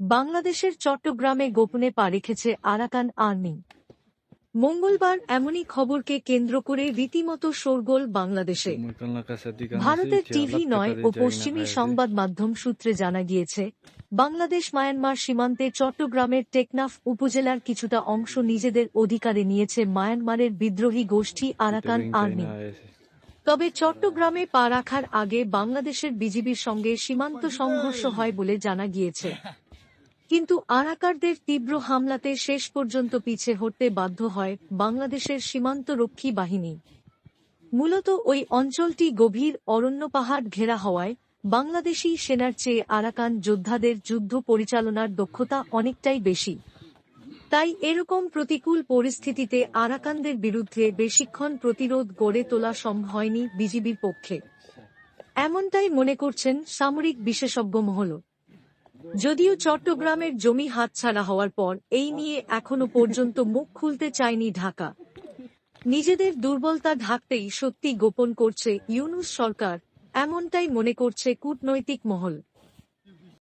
বাংলাদেশের চট্টগ্রামে গোপনে পা রেখেছে আরাকান আর্মি। মঙ্গলবার এমনই খবরকে কেন্দ্র করে রীতিমতো শোরগোল বাংলাদেশে। ভারতের টিভি নয় ও পশ্চিমী সংবাদ মাধ্যম সূত্রে জানা গিয়েছে, বাংলাদেশ মায়ানমার সীমান্তে চট্টগ্রামের টেকনাফ উপজেলার কিছুটা অংশ নিজেদের অধিকারে নিয়েছে মায়ানমারের বিদ্রোহী গোষ্ঠী আরাকান আর্মি। তবে চট্টগ্রামে পা রাখার আগে বাংলাদেশের বিজিবির সঙ্গে সীমান্ত সংঘর্ষ হয় বলে জানা গিয়েছে। কিন্তু আরাকারদের তীব্র হামলাতে শেষ পর্যন্ত পিছে হটতে বাধ্য হয় বাংলাদেশের সীমান্তরক্ষী বাহিনী। মূলত ওই অঞ্চলটি গভীর অরণ্য পাহাড় ঘেরা হওয়ায় বাংলাদেশি সেনার চেয়ে আরাকান যোদ্ধাদের যুদ্ধ পরিচালনার দক্ষতা অনেকটাই বেশি। তাই এরকম প্রতিকূল পরিস্থিতিতে আরাকানদের বিরুদ্ধে বেশিক্ষণ প্রতিরোধ গড়ে তোলা সম্ভব হয়নি বিজিবির পক্ষে। এমনটাই মনে করছেন সামরিক বিশেষজ্ঞ মহল। যদিও চট্টগ্রামের জমি হাতছাড়া হওয়ার পর এই নিয়ে এখনও পর্যন্ত মুখ খুলতে চায়নি ঢাকা। নিজেদের দুর্বলতা ঢাকতেই সত্যি গোপন করছে ইউনুস সরকার, এমনটাই মনে করছে কূটনৈতিক মহল।